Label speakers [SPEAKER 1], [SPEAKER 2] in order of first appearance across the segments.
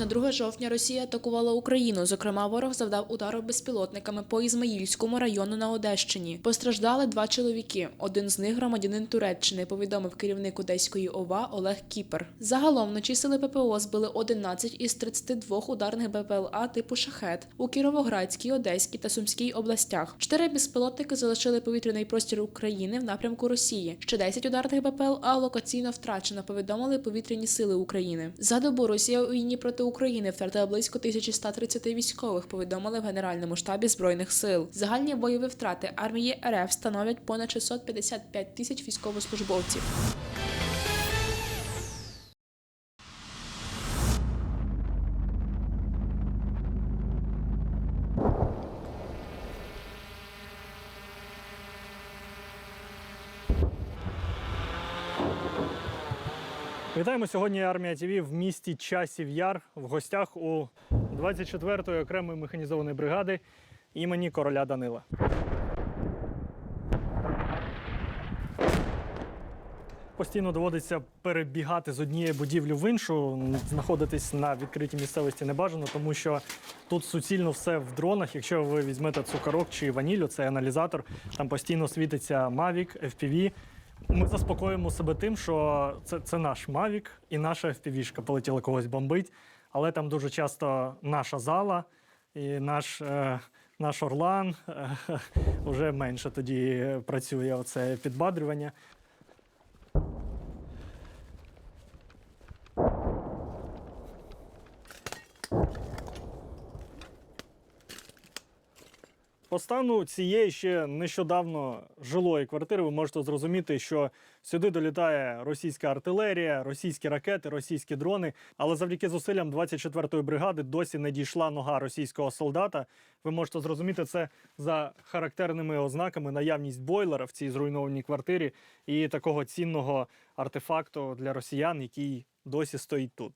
[SPEAKER 1] на 2 жовтня Росія атакувала Україну. Зокрема, ворог завдав удару безпілотниками по Ізмаїльському району на Одещині. Постраждали два чоловіки. Один з них громадянин Туреччини. Повідомив керівник Одеської ОВА Олег Кіпер. Загалом вночі сили ППО збили 11 із 32 ударних БПЛА типу шахет у Кіровоградській, Одеській та Сумській областях. Чотири безпілотники залишили повітряний простір України в напрямку Росії. Ще 10 ударних БПЛА локаційно втрачено. Повідомили повітряні сили України. За добу Росія у війні проти України втратили близько 1130 військових. Повідомили в Генеральному штабі збройних сил. Загальні бойові втрати армії РФ становлять понад 655 тисяч військовослужбовців.
[SPEAKER 2] Вітаємо сьогодні армія ТВ в місті Часів Яр в гостях у 24-ї окремої механізованої бригади імені короля Данила. Постійно доводиться перебігати з однієї будівлі в іншу. Знаходитись на відкритій місцевості не бажано, тому що тут суцільно все в дронах. Якщо ви візьмете цукорок чи ванілю, це аналізатор, там постійно світиться Mavic, FPV. Ми заспокоїмо себе тим, що це, це наш Mavic і наша FPV-шка полетіла когось бомбить, але там дуже часто наша зала і наш, е, наш Орлан е, вже менше тоді працює оце підбадрювання. По стану цієї ще нещодавно жилої квартири ви можете зрозуміти, що сюди долітає російська артилерія, російські ракети, російські дрони. Але завдяки зусиллям 24-ї бригади досі не дійшла нога російського солдата. Ви можете зрозуміти це за характерними ознаками наявність бойлера в цій зруйнованій квартирі і такого цінного артефакту для росіян, який досі стоїть тут.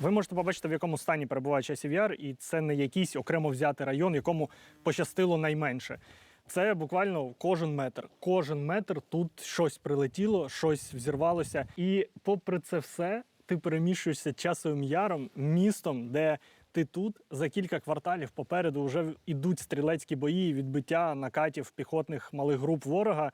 [SPEAKER 2] Ви можете побачити, в якому стані перебуває часів яр, і це не якийсь окремо взятий район, якому пощастило найменше. Це буквально кожен метр. Кожен метр тут щось прилетіло, щось взірвалося. І попри це все, ти переміщуєшся часовим яром, містом, де ти тут за кілька кварталів попереду вже йдуть стрілецькі бої, відбиття накатів піхотних малих груп ворога.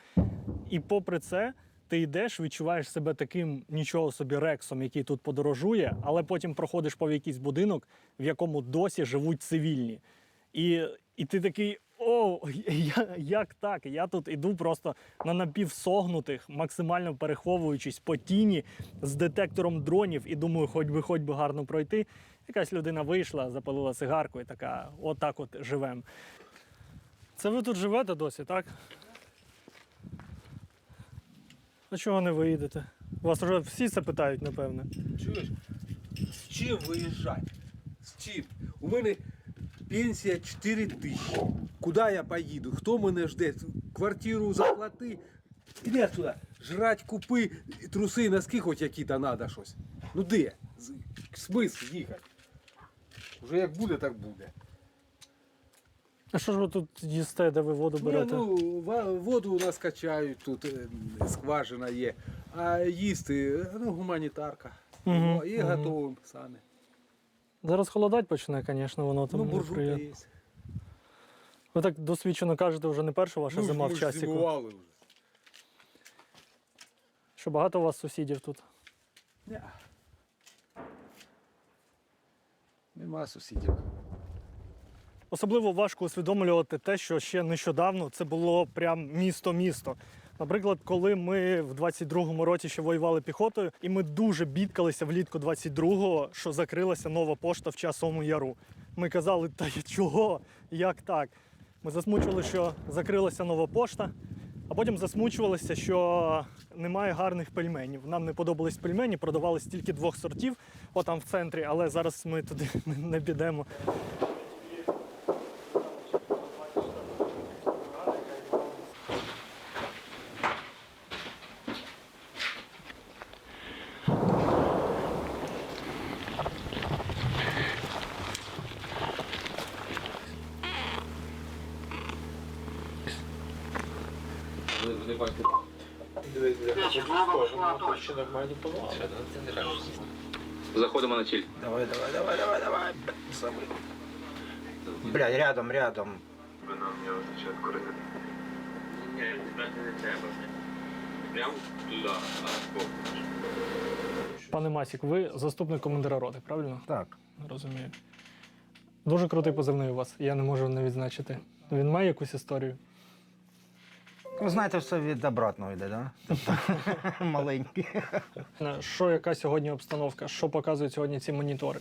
[SPEAKER 2] І попри це, ти йдеш, відчуваєш себе таким нічого собі рексом, який тут подорожує, але потім проходиш по якийсь будинок, в якому досі живуть цивільні. І, і ти такий. О, я, як так? Я тут іду просто на напівсогнутих, максимально переховуючись по тіні з детектором дронів, і думаю, хоч би хоч би гарно пройти. Якась людина вийшла, запалила цигарку і така, отак от живем. Це ви тут живете досі, так? А чого не виїдете? Вас вже всі це питають, напевне.
[SPEAKER 3] Чуєш? З чим виїжджати? З чим? У мене пенсія 4 тисячі. Куди я поїду? Хто мене жде? Квартиру заплати. Іди сюди. Жрать, купи, труси, носки хоч які-то треба щось. Ну де? Смисл їхати? Уже як буде, так буде.
[SPEAKER 2] А що ж ви тут їсте, де ви воду
[SPEAKER 3] Ні,
[SPEAKER 2] берете?
[SPEAKER 3] ну, ва- воду у нас качають, тут е, скважина є. А їсти, е, ну, гуманітарка.
[SPEAKER 2] Мгм,
[SPEAKER 3] І
[SPEAKER 2] мгм.
[SPEAKER 3] готовим самі.
[SPEAKER 2] Зараз холодать почне, звісно, воно там
[SPEAKER 3] Ну, буржуйка є.
[SPEAKER 2] Ви так досвідчено кажете, вже не перша ваша
[SPEAKER 3] Ну,
[SPEAKER 2] зима
[SPEAKER 3] ми
[SPEAKER 2] в
[SPEAKER 3] ж
[SPEAKER 2] часіку.
[SPEAKER 3] зимували вже.
[SPEAKER 2] Що багато у вас сусідів тут?
[SPEAKER 3] Ня. Нема сусідів.
[SPEAKER 2] Особливо важко усвідомлювати те, що ще нещодавно це було прям місто-місто. Наприклад, коли ми в 22-му році ще воювали піхотою, і ми дуже бідкалися влітку 22-го, що закрилася нова пошта в часовому яру. Ми казали, та чого? Як так? Ми засмучували, що закрилася нова пошта, а потім засмучувалися, що немає гарних пельменів. Нам не подобались пельмені, продавались тільки двох сортів, отам в центрі, але зараз ми туди не підемо.
[SPEAKER 4] Заходимо на ціль.
[SPEAKER 5] Давай, давай, давай, давай, давай. Саме. Бля, рядом, рядом.
[SPEAKER 4] Прямо туди.
[SPEAKER 2] Пане Масік, ви заступник командира роти, правильно?
[SPEAKER 5] Так.
[SPEAKER 2] Розумію. Дуже крутий позивний у вас, я не можу не відзначити. Він має якусь історію.
[SPEAKER 5] Ви знаєте, все від обратного йде, да? Тобто, маленький.
[SPEAKER 2] Що яка сьогодні обстановка? Що показують сьогодні ці монітори?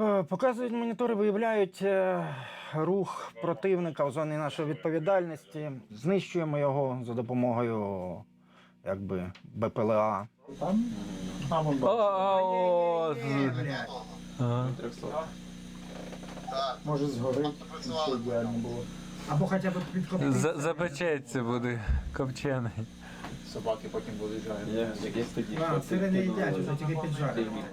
[SPEAKER 5] Е, Показують монітори, виявляють е, рух противника в зоні нашої відповідальності. Знищуємо його за допомогою якби, БПЛА.
[SPEAKER 6] Може згорить, це ідеально було.
[SPEAKER 5] Або хоча б підкопити.
[SPEAKER 7] Запечеться буде копчений.
[SPEAKER 6] Собаки потім будуть тоді.
[SPEAKER 5] Це не їдять, вже тільки піджарені.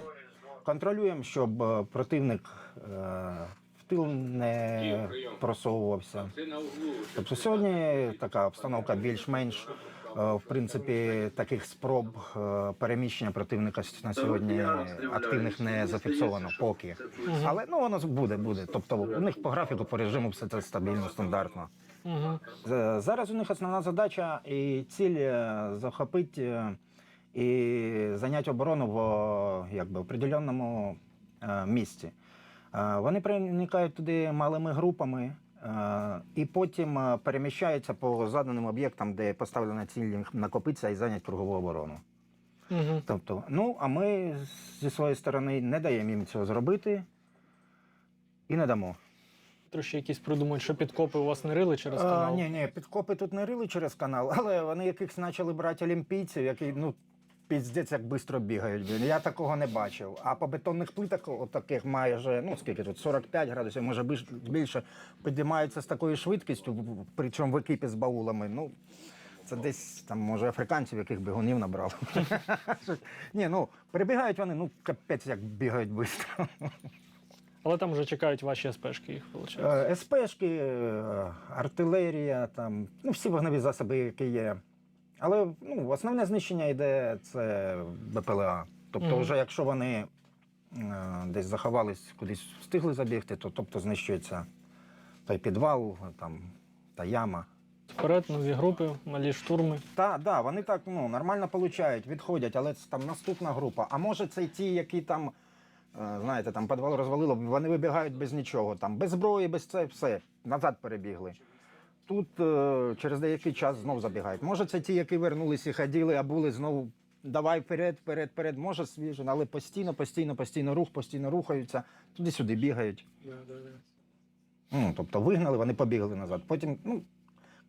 [SPEAKER 5] Контролюємо, щоб е, противник е, в тил не просовувався. Тобто сьогодні така обстановка більш-менш. Е, В принципі, таких спроб е, переміщення противника на сьогодні активних не зафіксовано поки. Але ну воно буде, буде. Тобто у них по графіку, по режиму все це стабільно, стандартно.
[SPEAKER 2] Угу.
[SPEAKER 5] Зараз у них основна задача і ціль е, захопити е, і зайняти оборону в якби, определеному е, місці. Е, Вони проникають туди малими групами е, і потім е, переміщаються по заданим об'єктам, де поставлена ціль накопитися і зайняти кругову оборону.
[SPEAKER 2] Угу.
[SPEAKER 5] Тобто, ну а ми зі своєї сторони не даємо їм цього зробити і не дамо.
[SPEAKER 2] Трошки якісь придумають, що підкопи у вас не рили через
[SPEAKER 5] А,
[SPEAKER 2] канал.
[SPEAKER 5] ні, ні, підкопи тут не рили через канал, але вони якихось почали брати олімпійців, які ну. Піздець, як швидко бігають. блін. Я такого не бачив. А по бетонних плитах, от таких майже, ну скільки тут, 45 градусів, може більше, підіймаються з такою швидкістю, причому в екіпі з баулами. Ну, це десь там, може, африканців, яких бігунів набрав. Ні, ну, перебігають вони, ну, капець, як бігають швидко.
[SPEAKER 2] Але там вже чекають ваші СПшки їх, виходить.
[SPEAKER 5] Е, СПшки, е, артилерія, там, ну, всі вогневі засоби, які є. Але ну, основне знищення йде це БПЛА. Тобто,
[SPEAKER 2] Мгм.
[SPEAKER 5] вже якщо вони е, десь заховались, кудись встигли забігти, то тобто знищується той підвал, там, та яма.
[SPEAKER 2] Вперед, нові групи, малі штурми.
[SPEAKER 5] Так, да, вони так ну, нормально получають, відходять, але це там наступна група. А може це ті, які там, е, знаєте, там підвал розвалило, вони вибігають без нічого, там, без зброї, без це, все, назад перебігли. Тут е, через деякий час знов забігають. Може, це ті, які вернулися і ходили, а були знову. Давай вперед, вперед, вперед, може свіже, але постійно, постійно, постійно рух, постійно рухаються, туди-сюди бігають. Ну, тобто вигнали, вони побігли назад. Потім, ну,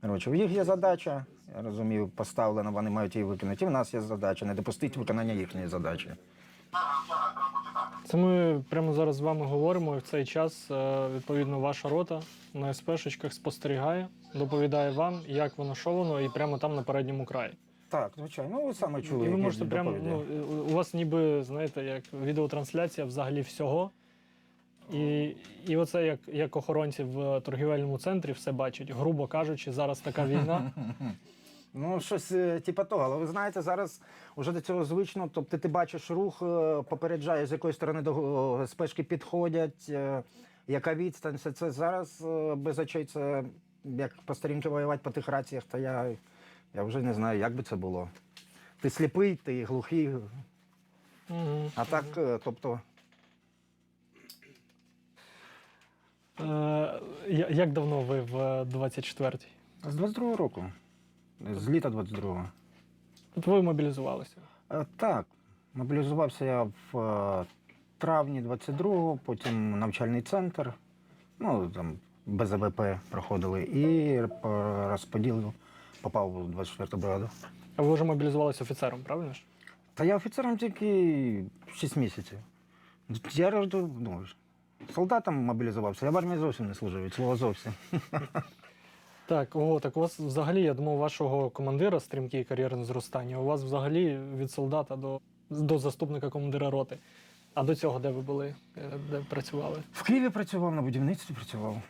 [SPEAKER 5] коротше, в їх є задача, я розумію, поставлена, вони мають її виконати. І в нас є задача не допустити виконання їхньої задачі.
[SPEAKER 2] Це ми прямо зараз з вами говоримо, і в цей час е, відповідно ваша рота на СПшечках спостерігає, доповідає вам, як воно, що воно, і прямо там на передньому краї.
[SPEAKER 5] Так, звичайно, ну ви саме
[SPEAKER 2] І ви можете прямо, ну, у вас ніби, знаєте, як відеотрансляція взагалі всього. І, і оце як, як охоронці в торгівельному центрі все бачать, грубо кажучи, зараз така війна.
[SPEAKER 5] Ну, щось е, типу того, але ви знаєте, зараз вже до цього звично. Тобто ти бачиш рух, е, попереджаєш, з якої сторони до спешки підходять, е, яка відстань. Все це зараз без очей це як по старінки воювати по тих раціях, то я, я вже не знаю, як би це було. Ти сліпий, ти глухий,
[SPEAKER 2] Мгм.
[SPEAKER 5] а так, е, тобто.
[SPEAKER 2] Е, як давно ви в 24-й?
[SPEAKER 5] З 22-го року. З літа 22-го.
[SPEAKER 2] От ви мобілізувалися.
[SPEAKER 5] Е, Так, мобілізувався я в е, травні 22-го, потім навчальний центр. Ну, там без АВП проходили і по розподілу попав у 24-ту бригаду.
[SPEAKER 2] А ви вже мобілізувалися офіцером, правильно ж?
[SPEAKER 5] Та я офіцером тільки 6 місяців. Я ну, солдатом мобілізувався, я в армії зовсім не служив, від слова зовсім.
[SPEAKER 2] Так, о, так у вас взагалі, я думав, у вашого командира стрімкі кар'єрне зростання. У вас взагалі від солдата до, до заступника командира роти. А до цього де ви були? Е, Де працювали?
[SPEAKER 5] В Києві працював, на будівництві працював.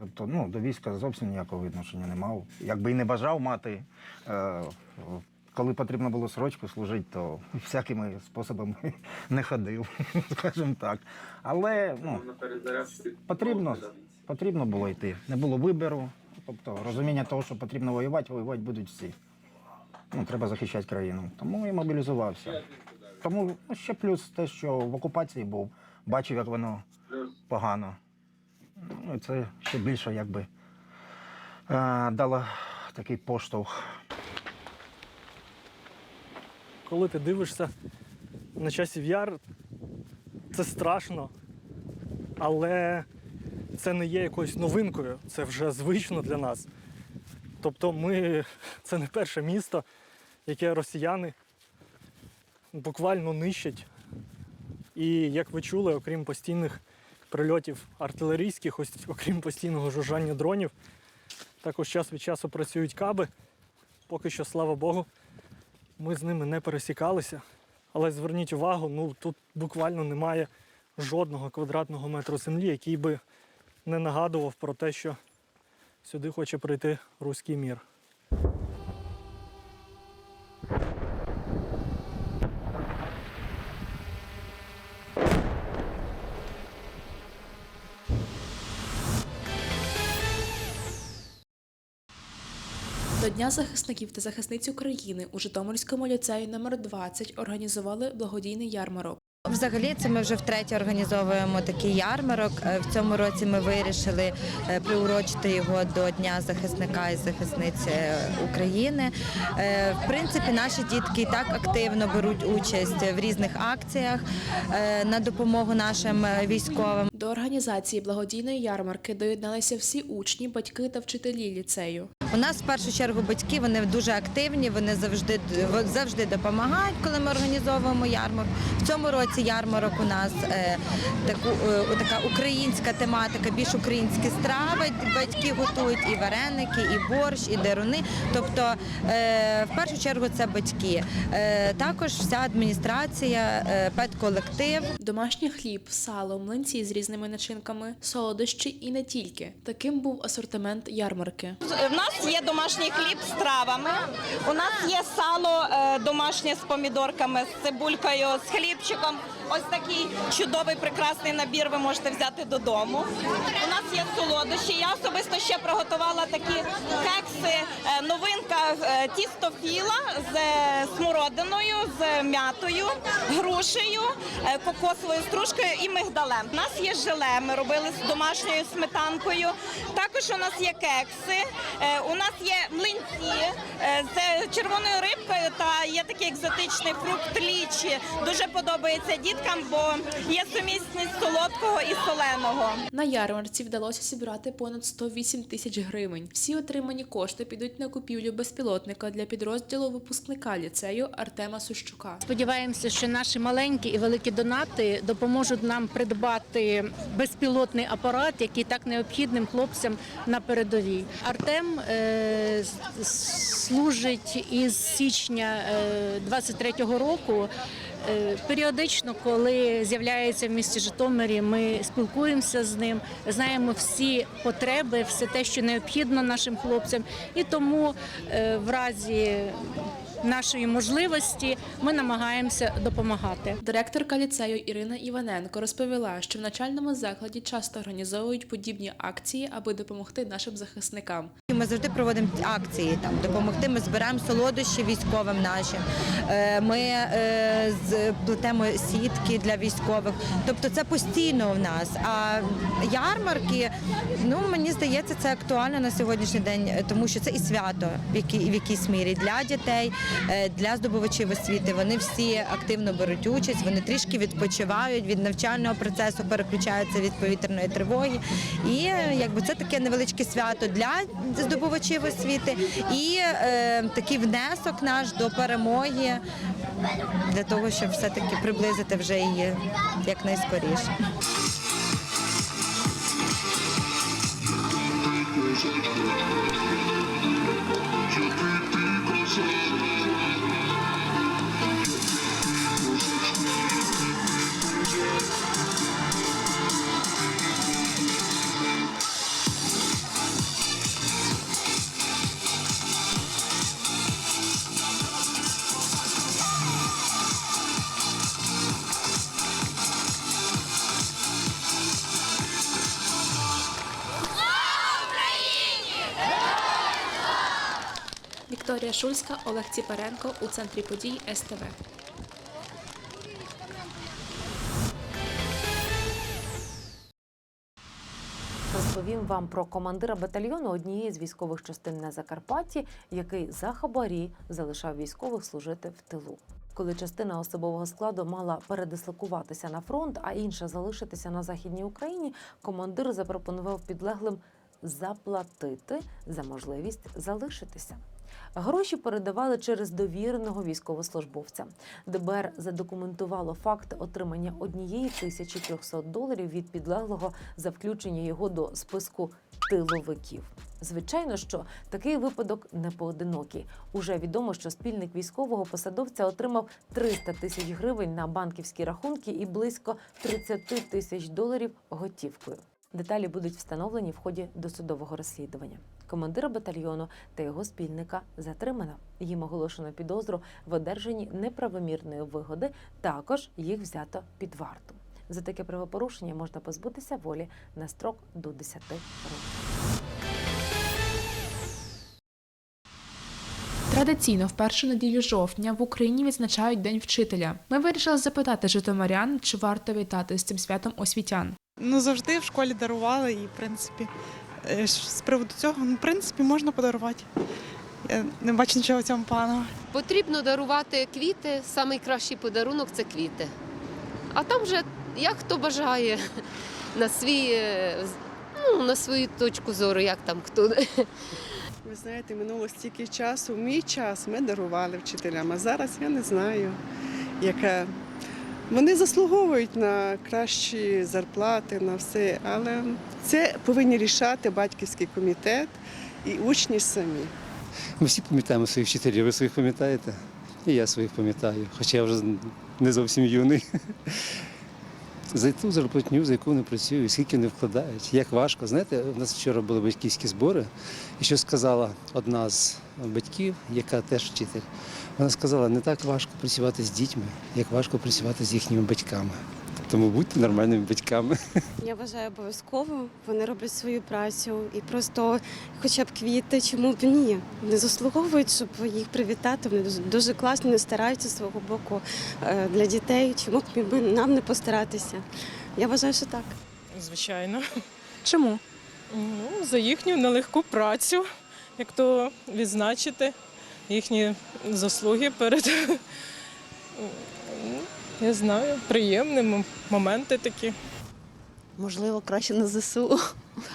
[SPEAKER 5] Тобто, ну, до війська зовсім ніякого відношення не мав. Якби і не бажав мати, е, коли потрібно було срочку служити, то всякими способами не ходив, скажімо так. Але ну, потрібно, потрібно було йти. Не було вибору. Тобто розуміння того, що потрібно воювати, воювати будуть всі. Ну, треба захищати країну. Тому і мобілізувався. Тому ну, ще плюс те, що в окупації був, бачив, як воно погано. Ну, це ще більше якби е, дало такий поштовх.
[SPEAKER 2] Коли ти дивишся на часів яр, це страшно, але це не є якоюсь новинкою, це вже звично для нас. Тобто ми це не перше місто, яке росіяни буквально нищать. І як ви чули, окрім постійних прильотів артилерійських, окрім постійного жужжання дронів, також час від часу працюють каби. Поки що, слава Богу, ми з ними не пересікалися. Але зверніть увагу, ну тут буквально немає жодного квадратного метру землі, який би не нагадував про те, що сюди хоче прийти руський мір.
[SPEAKER 1] До Дня захисників та захисниць України у Житомирському ліцеї номер 20 організували благодійний ярмарок.
[SPEAKER 8] Взагалі, це ми вже втретє організовуємо такий ярмарок. Е, В цьому році ми вирішили е, приурочити його до Дня захисника і захисниць е, України. Е, В принципі, наші дітки і так активно беруть участь в різних акціях на допомогу нашим військовим.
[SPEAKER 1] До організації благодійної ярмарки доєдналися всі учні, батьки та вчителі ліцею.
[SPEAKER 8] У нас в першу чергу батьки вони дуже активні, вони завжди завжди допомагають, коли ми організовуємо ярмарок. В цьому році ярмарок у нас е, таку е, така українська тематика, більш українські страви. Батьки готують і вареники, і борщ, і деруни. Тобто, е, в першу чергу, це батьки. Е, також вся адміністрація, е, педколектив.
[SPEAKER 1] Домашній хліб, сало, млинці з різними начинками, солодощі і не тільки. Таким був асортимент ярмарки.
[SPEAKER 9] В нас є домашній хліб з травами. У нас є сало домашнє з помідорками, з цибулькою, з хлібчиком. Ось такий чудовий прекрасний набір ви можете взяти додому. У нас є солодощі. Я особисто ще приготувала такі кекси. Е, Новинка е, тісто філа з е, смородиною, з м'ятою, грушею, кокосовою стружкою і мигдалем. У нас є желе. Ми робили з домашньою сметанкою. Також у нас є кекси. У нас є млинці з червоною рибкою та є такий екзотичний фрукт лічі. Дуже подобається діткам, бо є сумісність солодкого і соленого.
[SPEAKER 1] На ярмарці вдалося зібрати понад 108 тисяч гривень. Всі отримані кошти підуть на купівлю безпілотника для підрозділу випускника ліцею Артема Сущука.
[SPEAKER 10] Сподіваємося, що наші маленькі і великі донати допоможуть нам придбати безпілотний апарат, який так необхідним хлопцям на передовій. Артем е, служить із січня е, 23-го року. Е, Періодично, коли з'являється в місті Житомирі, ми спілкуємося з ним, знаємо всі потреби, все те, що необхідно нашим хлопцям, і тому е, в разі нашої можливості ми намагаємося допомагати.
[SPEAKER 1] Директорка ліцею Ірина Іваненко розповіла, що в начальному закладі часто організовують подібні акції, аби допомогти нашим захисникам.
[SPEAKER 8] Ми завжди проводимо акції там допомогти. Ми збираємо солодощі військовим нашим. Е, Ми е, плетемо сітки для військових. Тобто це постійно в нас. А ярмарки, ну мені здається, це актуально на сьогоднішній день, тому що це і свято в якій в якійсь мірі для дітей, е, для здобувачів освіти. Вони всі активно беруть участь. Вони трішки відпочивають від навчального процесу, переключаються від повітряної тривоги. І якби це таке невеличке свято для здобувачів освіти і е, такий внесок наш до перемоги для того, щоб все-таки приблизити вже її якнайскоріше.
[SPEAKER 1] Вікторія Шульська, Олег Ціпаренко у центрі подій СТВ.
[SPEAKER 11] Розповім вам про командира батальйону однієї з військових частин на Закарпатті, який за хабарі залишав військових служити в тилу. Коли частина особового складу мала передислокуватися на фронт, а інша залишитися на західній Україні, командир запропонував підлеглим заплатити за можливість залишитися. Гроші передавали через довіреного військовослужбовця. ДБР задокументувало факт отримання однієї тисячі 300 доларів від підлеглого за включення його до списку тиловиків. Звичайно, що такий випадок не поодинокий. Уже відомо, що спільник військового посадовця отримав 300 тисяч гривень на банківські рахунки і близько 30 тисяч доларів готівкою. Деталі будуть встановлені в ході досудового розслідування. Командира батальйону та його спільника затримано. Їм оголошено підозру в одержанні неправомірної вигоди. Також їх взято під варту. За таке правопорушення можна позбутися волі на строк до 10 років.
[SPEAKER 1] Традиційно в першу неділю жовтня в Україні відзначають День вчителя. Ми вирішили запитати житомирян, чи варто вітати з цим святом освітян.
[SPEAKER 12] Ну, завжди в школі дарували, і в принципі, з приводу цього, ну, в принципі, можна подарувати. Я не бачу нічого в цьому поганого.
[SPEAKER 13] Потрібно дарувати квіти. Найкращий подарунок це квіти. А там вже як хто бажає на свій, е, ну, на свою точку зору, як там хто.
[SPEAKER 12] Ви знаєте, минуло стільки часу. В мій час ми дарували вчителям, а зараз я не знаю, яка. Вони заслуговують на кращі зарплати, на все, але це повинні рішати батьківський комітет і учні самі.
[SPEAKER 14] Ми всі пам'ятаємо своїх вчителів, ви своїх пам'ятаєте? І я своїх пам'ятаю, хоча я вже не зовсім юний. За ту зарплатню, за яку вони працюють, скільки вони вкладають, як важко. Знаєте, у нас вчора були батьківські збори, і що сказала одна з батьків, яка теж вчитель, вона сказала, не так важко працювати з дітьми, як важко працювати з їхніми батьками. Тому будьте нормальними батьками.
[SPEAKER 15] Я вважаю обов'язково. Вони роблять свою працю і просто хоча б квіти, чому б ні. Вони заслуговують, щоб їх привітати. Вони дуже, класно вони стараються з свого боку е, для дітей. Чому б ми- нам не постаратися? Я вважаю, що так.
[SPEAKER 12] Звичайно.
[SPEAKER 1] Чому?
[SPEAKER 12] Ну, за їхню нелегку працю, як то відзначити їхні заслуги перед. Я знаю, приємні моменти такі.
[SPEAKER 15] Можливо, краще на ЗСУ.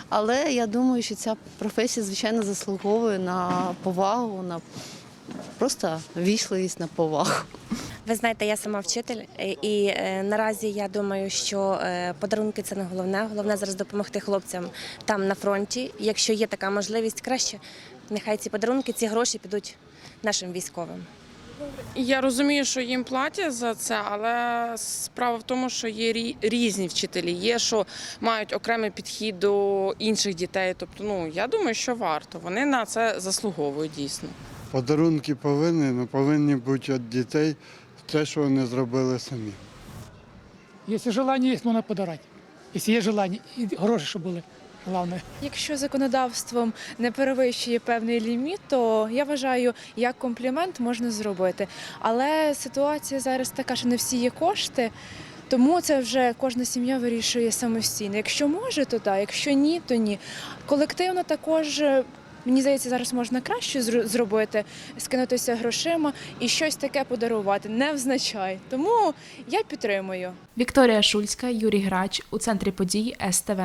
[SPEAKER 15] Але я думаю, що ця професія, звичайно, заслуговує на повагу, на просто вічливість, на повагу.
[SPEAKER 9] Ви знаєте, я сама вчитель, і е, наразі я думаю, що е, подарунки це не головне. Головне зараз допомогти хлопцям там на фронті. Якщо є така можливість, краще нехай ці подарунки, ці гроші підуть нашим військовим.
[SPEAKER 12] Я розумію, що їм платять за це, але справа в тому, що є різні вчителі. Є, що мають окремий підхід до інших дітей. Тобто, ну я думаю, що варто. Вони на це заслуговують дійсно.
[SPEAKER 6] Подарунки повинні, але повинні бути від дітей те, що вони зробили самі.
[SPEAKER 10] Якщо бажання є, можна подарувати. Якщо є бажання, і гроші, щоб були. Головне.
[SPEAKER 12] Якщо законодавством не перевищує певний ліміт, то я вважаю, як комплімент можна зробити. Але ситуація зараз така, що не всі є кошти. Тому це вже кожна сім'я вирішує самостійно. Якщо може, то так, якщо ні, то ні. Колективно також. Мені здається, зараз можна краще зробити, скинутися грошима і щось таке подарувати, невзначай. Тому я підтримую.
[SPEAKER 1] Вікторія Шульська, Юрій Грач у центрі подій СТВ.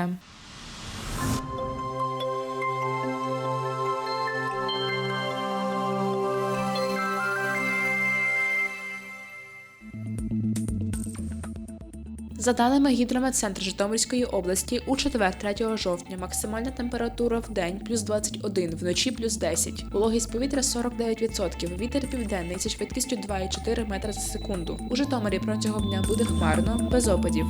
[SPEAKER 1] За даними гідрометцентру Житомирської області, у четвер 3 жовтня максимальна температура в день плюс 21, вночі плюс 10. Вологість повітря 49%, вітер південний зі швидкістю 2,4 метри за секунду. У Житомирі протягом дня буде хмарно, без опадів.